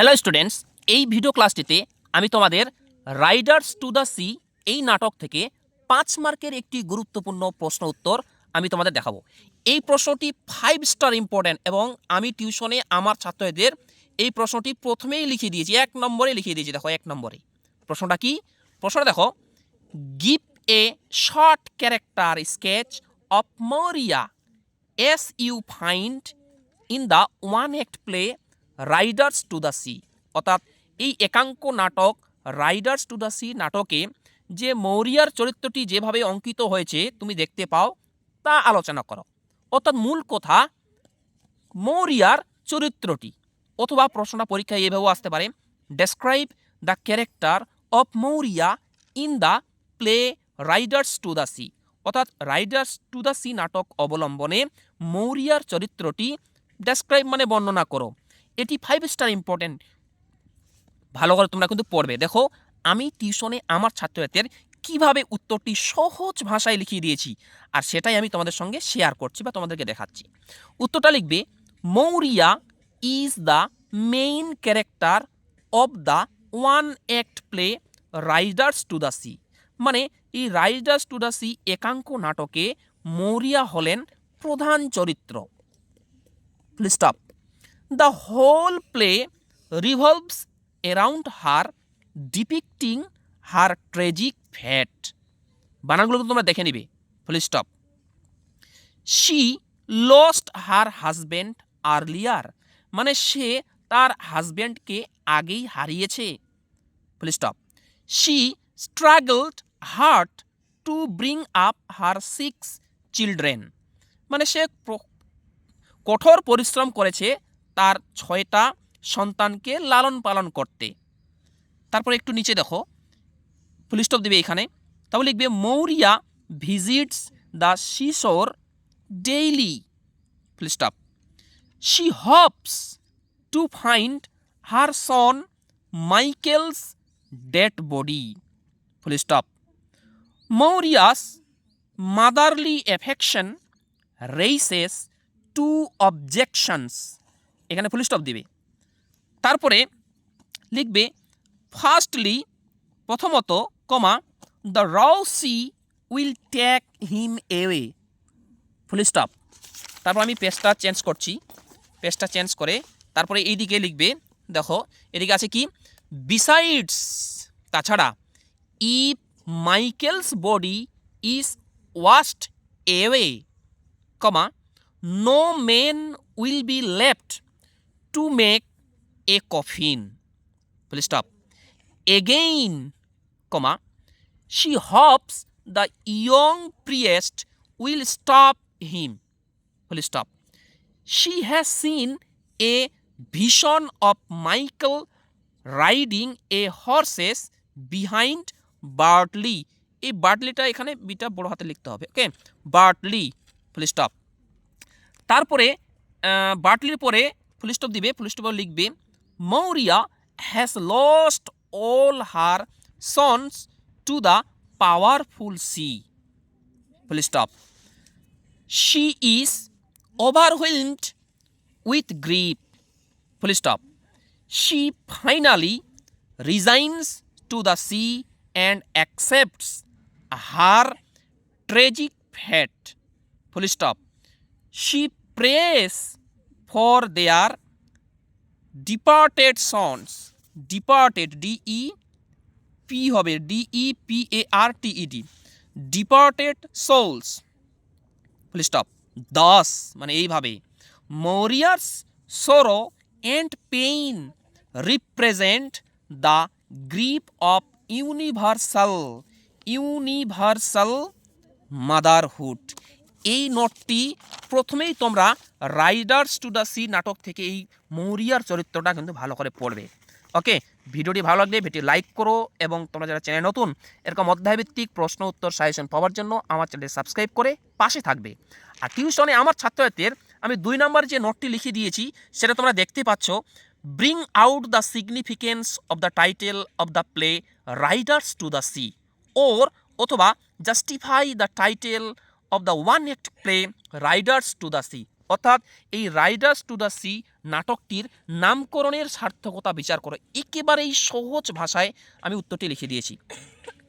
Hello students এই video ক্লাসটিতে আমি তোমাদের রাইডার্স টু দ্য সি এই নাটক থেকে পাঁচ মার্কের একটি গুরুত্বপূর্ণ প্রশ্ন উত্তর আমি তোমাদের দেখাবো। এই প্রশ্নটি ফাইভ স্টার ইম্পর্ট্যান্ট এবং আমি টিউশনে আমার ছাত্রদের এই প্রশ্নটি প্রথমেই লিখে দিয়েছি, এক নম্বরে লিখিয়ে দিয়েছি। দেখো, এক নম্বরে। প্রশ্নটা কি? প্রশ্নটা দেখো। Give a short character sketch of Maurya as you find in the one act play Riders to the Sea অর্থাৎ এই একাঙ্ক নাটক রাইডার্স টু দ্য সি নাটকে যে মৌরিয়ার চরিত্রটি যেভাবে অঙ্কিত হয়েছে, তুমি দেখতে পাও, তা আলোচনা করো। অর্থাৎ মূল কথা, মৌরিয়ার চরিত্রটি। অথবা প্রশ্নটা পরীক্ষায় এভাবেও আসতে পারে। Describe the character of Maurya in the play Riders to the Sea অর্থাৎ রাইডার্স টু দ্য সি নাটক অবলম্বনে মৌরিয়ার চরিত্রটি ডেসক্রাইব মানে বর্ণনা করো। এটি ফাইভ স্টার ইম্পর্টেন্ট ভালো করে তোমরা কিন্তু পড়বে। দেখো, আমি টিউশনে আমার ছাত্রছাত্রীদের কীভাবে উত্তরটি সহজ ভাষায় লিখিয়ে দিয়েছি, আর সেটাই আমি তোমাদের সঙ্গে শেয়ার করছি বা তোমাদেরকে দেখাচ্ছি। উত্তরটা লিখবে, Maurya is the main character of the one act play riders to the sea মানে এই রাইডার্স টু দ্য সি একাঙ্ক নাটকে মৌরিয়া হলেন প্রধান চরিত্র। Stop the whole play revolves around her depicting her tragic fate. বানানগুলো তোমরা দেখে নিবে। Full stop she lost her husband earlier মানে সে তার হাজব্যান্ডকে আগেই হারিয়েছে। Full stop she struggled hard to bring up her six children মানে সে কঠোর পরিশ্রম করেছে তার ছয়টা সন্তানকে লালন পালন করতে। তারপর একটু নিচে দেখো। ফুল স্টপ দেবে এখানে। তাহলে লিখবে, Maurya visits the seashore daily full stop she hopes to find her son Michael's dead body full stop Maurya's motherly affection raises two objections এখানে ফুল স্টপ দিবে। তারপরে লিখবে ফার্স্টলি প্রথমত comma the raw sea will take him away full stop তারপর আমি পেজটা change করছি। পেজটা চেঞ্জ করে তারপরে এইদিকে লিখবে, দেখো, এদিকে আছে কি? বিসাইডস তাছাড়া if Michael's body is washed away comma no men will be left to make a coffin. Full stop. Again, comma, she hopes the young priest will stop him. Full stop. She has seen a vision of Michael riding a horses behind Bartley. এই বার্টলিটা এখানে beta বড় হাতে লিখতে হবে ওকে Bartley full stop তারপরে আহ, বাটলির পরে ফুল stop দিবে ফুল স্টপ লিখবে, Maurya has lost all her sons to the powerful sea full stop she is overwhelmed with grief full stop she finally resigns to the sea and accepts her tragic fate Full stop. She prays their departed sons. Departed, D E P হবে D E P A R T E D departed souls full stop thus মানে এইভাবে। Maurya's sorrow and pain represent the grief of universal universal motherhood এই নোটটি প্রথমেই তোমরা Riders to the C নাটক থেকে এই মৌরিয়ার চরিত্রটা কিন্তু ভালো করে পড়বে। ওকে? ভিডিওটি ভালো লাগলে ভিডিও লাইক করো এবং তোমরা যারা চ্যানেল নতুন, এরকম অধ্যায়ভিত্তিক প্রশ্ন উত্তর সাজেশন পাওয়ার জন্য আমার চ্যানেল সাবস্ক্রাইব করে পাশে থাকবে। আর টিউশনে আমার ছাত্রছাত্রীদের আমি দুই নম্বর যে নোটটি লিখে দিয়েছি, সেটা তোমরা দেখতে পাচ্ছ। Bring out the significance of the title of the play Riders to the Sea, or অথবা justify the title of the one act play Riders to the Sea অর্থাৎ এই রাইডার্স টু দ্য সি নাটকটির নামকরণের সার্থকতা বিচার করো। একেবারেই সহজ ভাষায় আমি উত্তরটি লিখে দিয়েছি।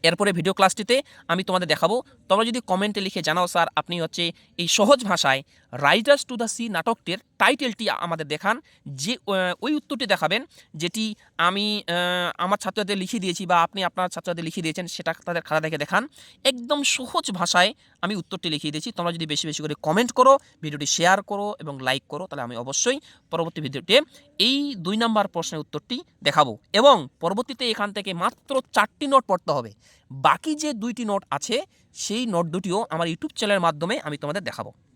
এরপরে ভিডিও ক্লাসটিতে আমি তোমাদের দেখাবো। তোমরা যদি কমেন্টে লিখে জানাও, স্যার, আপনি হচ্ছে এই সহজ ভাষায় রাইটার্স টু দ্য সি নাটকটির টাইটেলটি আমাদের দেখান। যে ওই উত্তরটি দেখাবেন, যেটি আমি আমার ছাত্রদের লিখে দিয়েছি বা আপনি আপনার ছাত্রদের লিখে দিয়েছেন, সেটা তাদের খাতা দেখে দেখান। একদম সহজ ভাষায় আমি উত্তরটি লিখিয়ে দিয়েছি। তোমরা যদি বেশি বেশি করে কমেন্ট করো, ভিডিওটি শেয়ার করো এবং লাইক করো, তাহলে আমি অবশ্যই পরবর্তী ভিডিওতে এই দুই নম্বর প্রশ্নের উত্তরটি দেখাবো। এবং পরবর্তীতে এখান থেকে মাত্র চারটি নোট পড়তে হবে। বাকি যে দুইটি নোট আছে, সেই নোট দুটিও আমার ইউটিউব চ্যানেলের মাধ্যমে আমি তোমাদের দেখাবো।